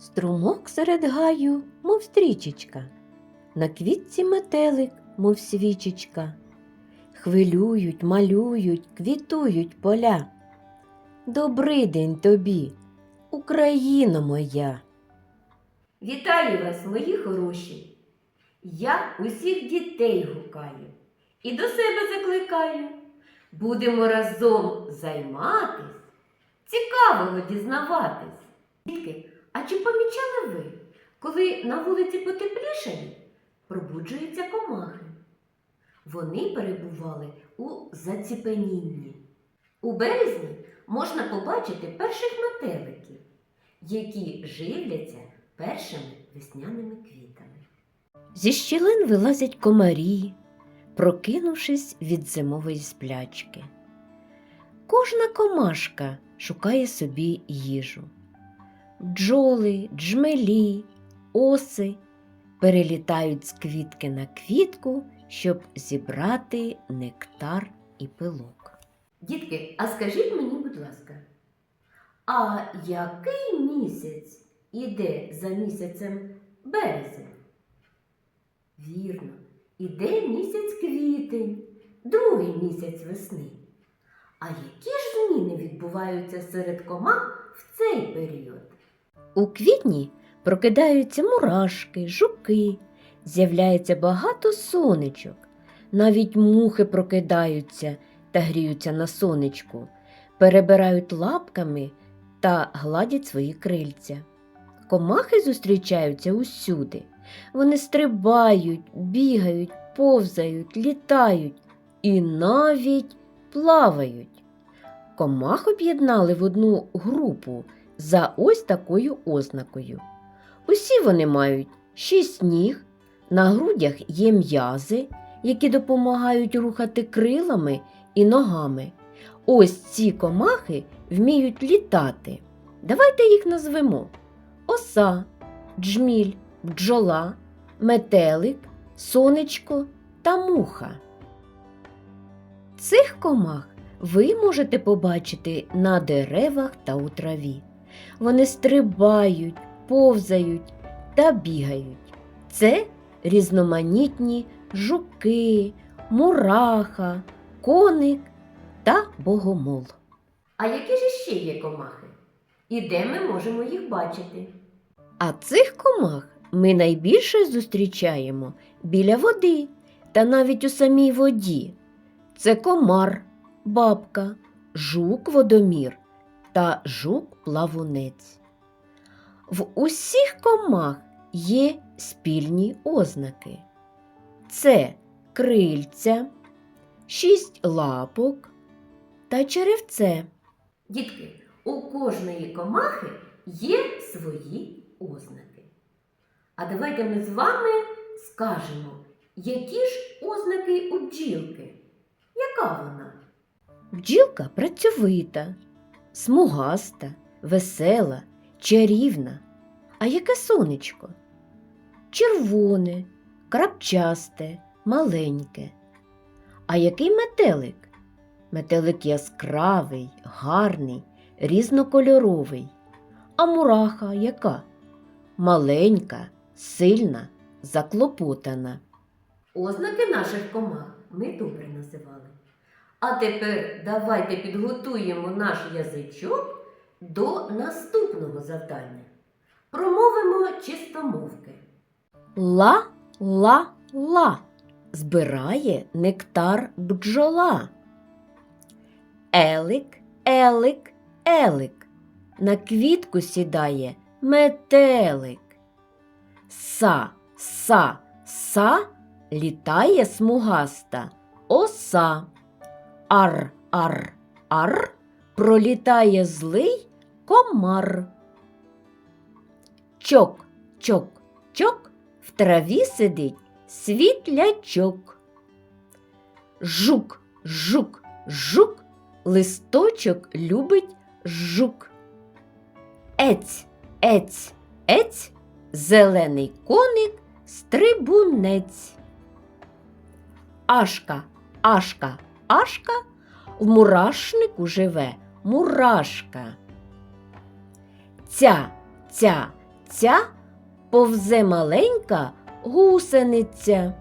Струмок серед гаю, мов стрічечка, на квітці метелик, мов свічечка. Хвилюють, малюють, квітують поля. Добрий день тобі, Україно моя. Вітаю вас, мої хороші. Я усіх дітей гукаю і до себе закликаю. Будемо разом займатись, цікавого дізнаватись. А чи помічали ви, коли на вулиці потеплішає, пробуджуються комахи? Вони перебували у заціпенінні. У березні можна побачити перших метеликів, які живляться першими весняними квітами. Зі щілин вилазять комарі, прокинувшись від зимової сплячки. Кожна комашка шукає собі їжу. Бджоли, джмелі, оси перелітають з квітки на квітку, щоб зібрати нектар і пилок. Дітки, а скажіть мені, будь ласка, а який місяць іде за місяцем березень? Вірно, іде місяць квітень, другий місяць весни. А які ж зміни відбуваються серед комах в цей період? У квітні прокидаються мурашки, жуки, з'являється багато сонечок. Навіть мухи прокидаються та гріються на сонечку, перебирають лапками та гладять свої крильця. Комахи зустрічаються усюди. Вони стрибають, бігають, повзають, літають і навіть плавають. Комах об'єднали в одну групу за ось такою ознакою. Усі вони мають шість ніг, на грудях є м'язи, які допомагають рухати крилами і ногами. Ось ці комахи вміють літати. Давайте їх назвемо: оса, джміль, бджола, метелик, сонечко та муха. Цих комах ви можете побачити на деревах та у траві. Вони стрибають, повзають та бігають. Це різноманітні жуки, мураха, коник та богомол. А які ж ще є комахи? І де ми можемо їх бачити? А цих комах ми найбільше зустрічаємо біля води та навіть у самій воді. Це комар, бабка, жук водомір та жук-плавунець. В усіх комах є спільні ознаки. Це крильця, шість лапок та черевце. Дітки, у кожної комахи є свої ознаки. А давайте ми з вами скажемо, які ж ознаки у бджілки? Яка вона? Бджілка працьовита, смугаста, весела, чарівна. А яке сонечко? Червоне, крапчасте, маленьке. А який метелик? Метелик яскравий, гарний, різнокольоровий. А мураха яка? Маленька, сильна, заклопотана. Ознаки наших комах ми добре називали. А тепер давайте підготуємо наш язичок до наступного завдання. Промовимо чистомовки. Ла, ла, ла. Збирає нектар бджола. Елик, елик, елик. На квітку сідає метелик. Са, са, са літає смугаста оса. Ар, ар, ар пролітає злий комар. Чок, чок, чок в траві сидить світлячок. Жук, жук, жук, листочок любить жук. Ець, ець, ець, зелений коник стрибунець. Ашка, ашка, ашка, в мурашнику живе мурашка. Ця, ця, ця повзе маленька гусениця.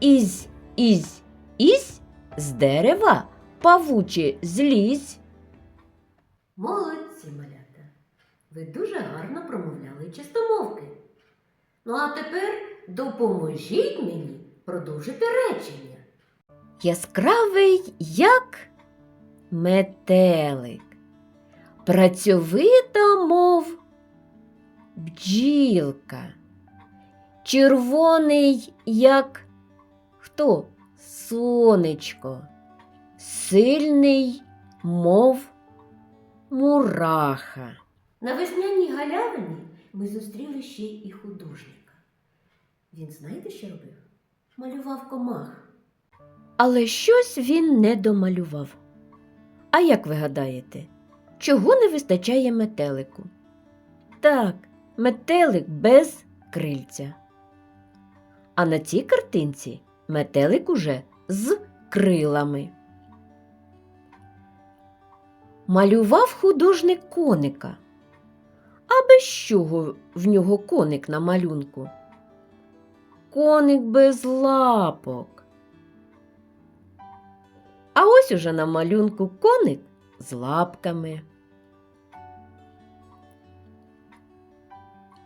Ізь, ізь, ізь з дерева павучі злізь. Молодці, малята. Ви дуже гарно промовляли чистомовки. Ну а тепер допоможіть мені продовжити речення. Яскравий як метелик, працьовита, мов бджілка, червоний, як хто? Сонечко, сильний, мов мураха. На весняній галявині ми зустріли ще і художника. Він знаєте, що робив? Малював комах. Але щось він не домалював. А як ви гадаєте, чого не вистачає метелику? Так, метелик без крильця. А на цій картинці метелик уже з крилами. Малював художник коника. А без чого в нього коник на малюнку? Коник без лапок. А ось уже на малюнку коник з лапками.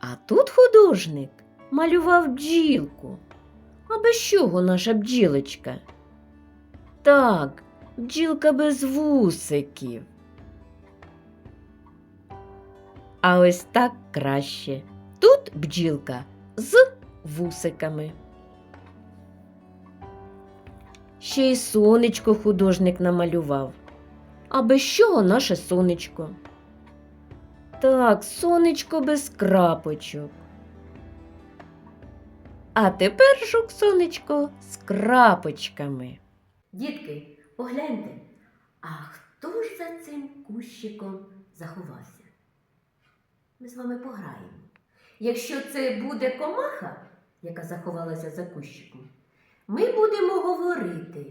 А тут художник малював бджілку. А без чого наша бджілочка? Так, бджілка без вусиків. А ось так краще. Тут бджілка з вусиками. Ще й сонечко художник намалював. А без чого наше сонечко? Так, сонечко без крапочок. А тепер жук сонечко з крапочками. Дітки, погляньте, а хто ж за цим кущиком заховався? Ми з вами пограємо. Якщо це буде комаха, яка заховалася за кущиком, ми будемо говорити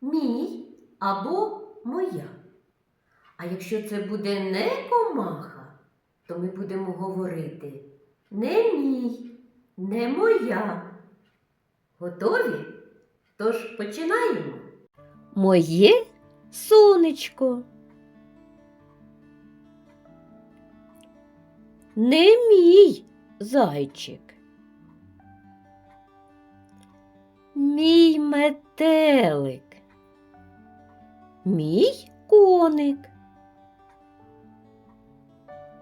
мій або моя. А якщо це буде не комаха, то ми будемо говорити не мій, не моя. Готові? Тож починаємо. Моє сонечко. Не мій зайчик. Мій метелик. Мій коник.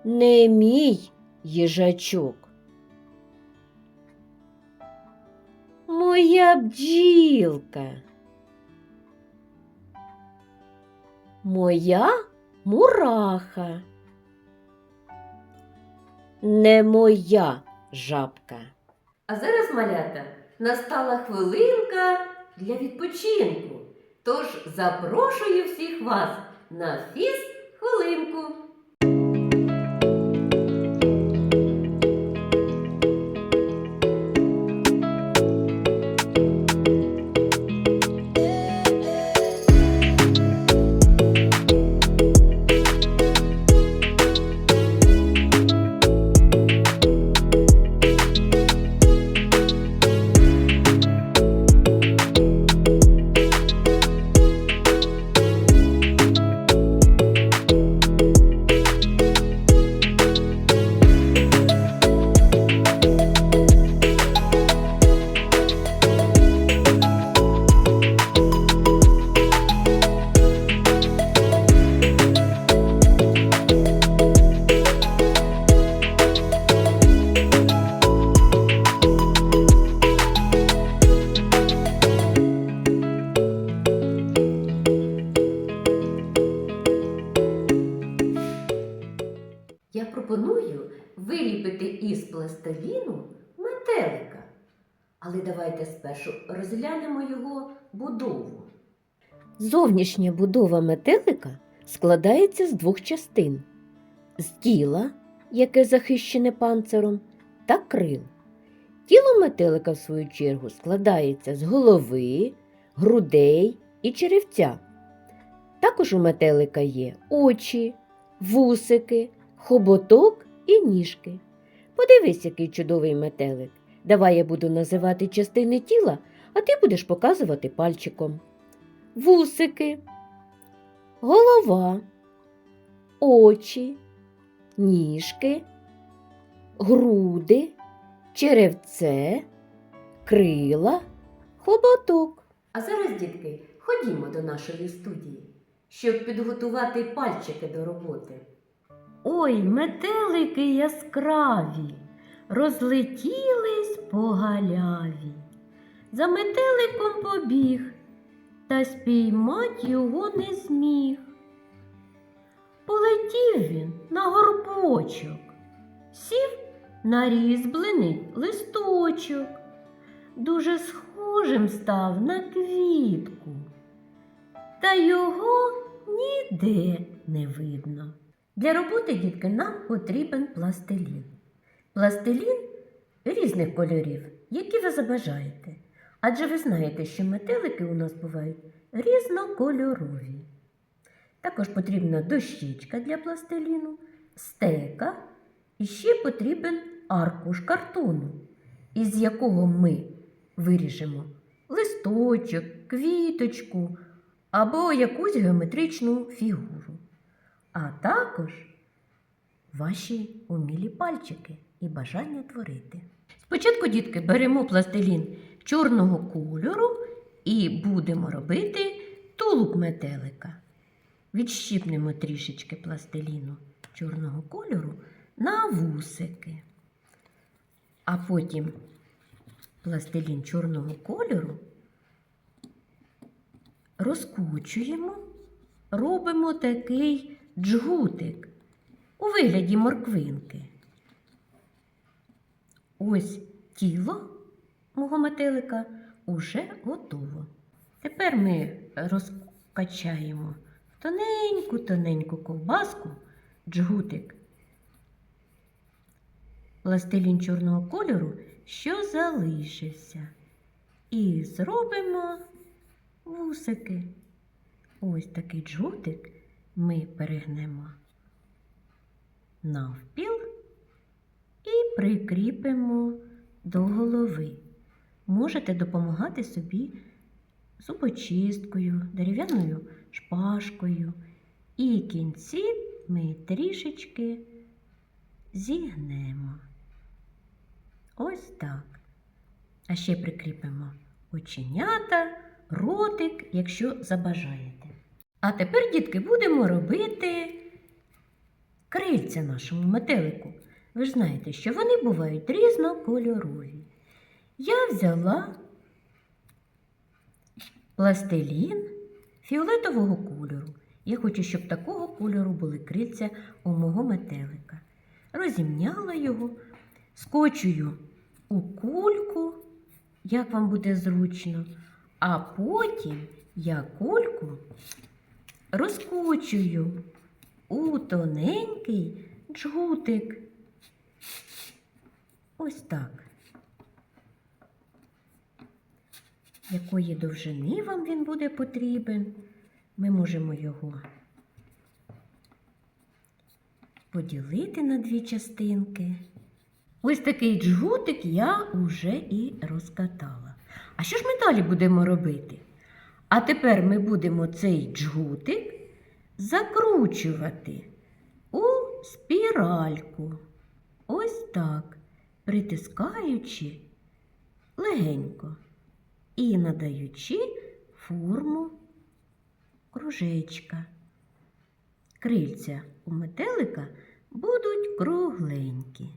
Не мій їжачок. Моя бджілка. Моя мураха. Не моя жабка. А зараз, малята, настала хвилинка для відпочинку. Тож запрошую всіх вас на фіз хвилинку. Але давайте спершу розглянемо його будову. Зовнішня будова метелика складається з двох частин: з тіла, яке захищене панциром, та крил. Тіло метелика, в свою чергу, складається з голови, грудей і черевця. Також у метелика є очі, вусики, хоботок і ніжки. Подивись, який чудовий метелик. Давай я буду називати частини тіла, а ти будеш показувати пальчиком. Вусики, голова, очі, ніжки, груди, черевце, крила, хоботок. А зараз, дітки, ходімо до нашої студії, щоб підготувати пальчики до роботи. Ой, метелики яскраві, розлетілись по галяві. За метеликом побіг, та спіймать його не зміг. Полетів він на горбочок, сів на різьблений листочок, дуже схожим став на квітку, та його ніде не видно. Для роботи, дітки, нам потрібен пластилін. Пластилін різних кольорів, які ви забажаєте. Адже ви знаєте, що метелики у нас бувають різнокольорові. Також потрібна дощечка для пластиліну, стека і ще потрібен аркуш картону, із якого ми виріжемо листочок, квіточку або якусь геометричну фігуру а також ваші умілі пальчики і бажання творити. Спочатку, дітки, беремо пластилін чорного кольору і будемо робити тулуб метелика. Відщіпнемо трішечки пластиліну чорного кольору на вусики. А потім пластилін чорного кольору розкручуємо, робимо такий джгутик у вигляді морквинки. Ось тіло мого метелика уже готово. Тепер ми розкачаємо тоненьку-тоненьку ковбаску джгутик. Пластилін чорного кольору, що залишився. І зробимо вусики. Ось такий джгутик ми перегнемо навпіл і прикріпимо до голови. Можете допомагати собі зубочисткою, дерев'яною шпажкою. І кінці ми трішечки зігнемо. Ось так. А ще прикріпимо оченята, ротик, якщо забажаєте. А тепер, дітки, будемо робити крильця нашому метелику. Ви ж знаєте, що вони бувають різнокольорові. Я взяла пластилін фіолетового кольору. Я хочу, щоб такого кольору були крильця у мого метелика. Розімняла його, скочую у кульку, як вам буде зручно, а потім я кульку розкочую у тоненький джгутик. Ось так. Якої довжини вам він буде потрібен, ми можемо його поділити на дві частинки. Ось такий джгутик я уже і розкатала. А що ж ми далі будемо робити? А тепер ми будемо цей джгутик закручувати у спіральку. Ось так, притискаючи легенько і надаючи форму кружечка. Крильця у метелика будуть кругленькі.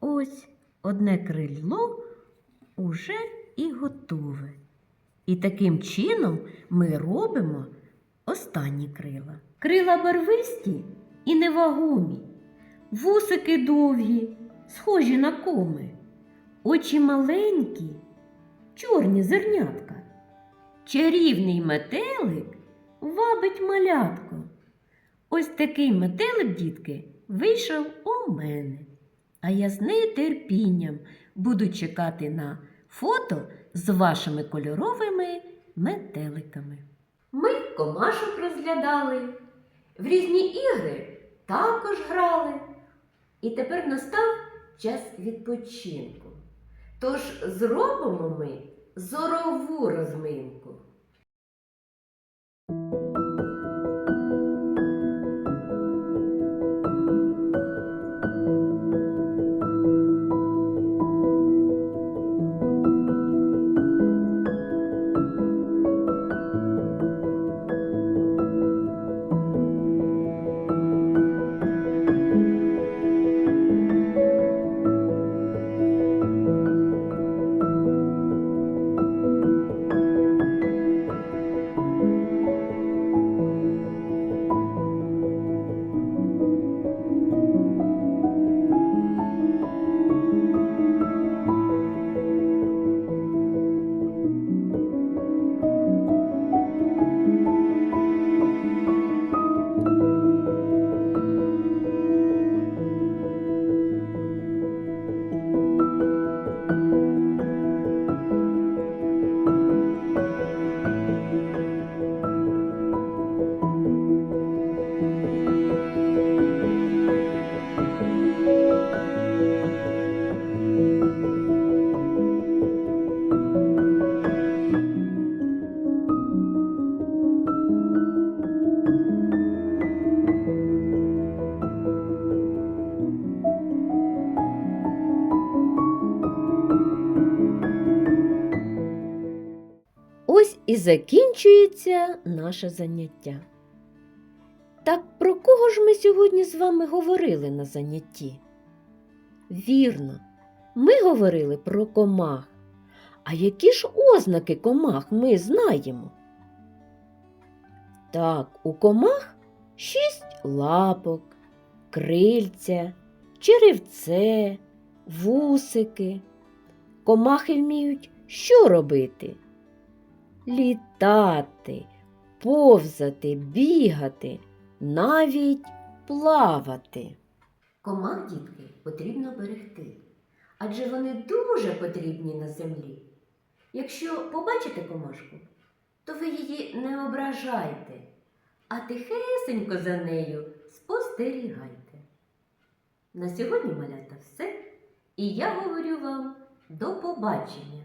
Ось одне крило уже і готове. І таким чином ми робимо останні крила. Крила барвисті і невагомі, вусики довгі, схожі на коми, очі маленькі, чорні зернятка. Чарівний метелик вабить малятко. Ось такий метелик, дітки, вийшов у мене. А я з нетерпінням буду чекати на фото з вашими кольоровими метеликами. Ми комашок розглядали, в різні ігри також грали. І тепер настав час відпочинку. Тож зробимо ми зорову розминку. І закінчується наше заняття. Так про кого ж ми сьогодні з вами говорили на занятті? Вірно, ми говорили про комах. А які ж ознаки комах ми знаємо? Так, у комах шість лапок, крильця, черевце, вусики. Комахи вміють що робити? Літати, повзати, бігати, навіть плавати. Комах, дітки, потрібно берегти, адже вони дуже потрібні на землі. Якщо побачите комашку, то ви її не ображайте, а тихесенько за нею спостерігайте. На сьогодні, малята, все, і я говорю вам до побачення.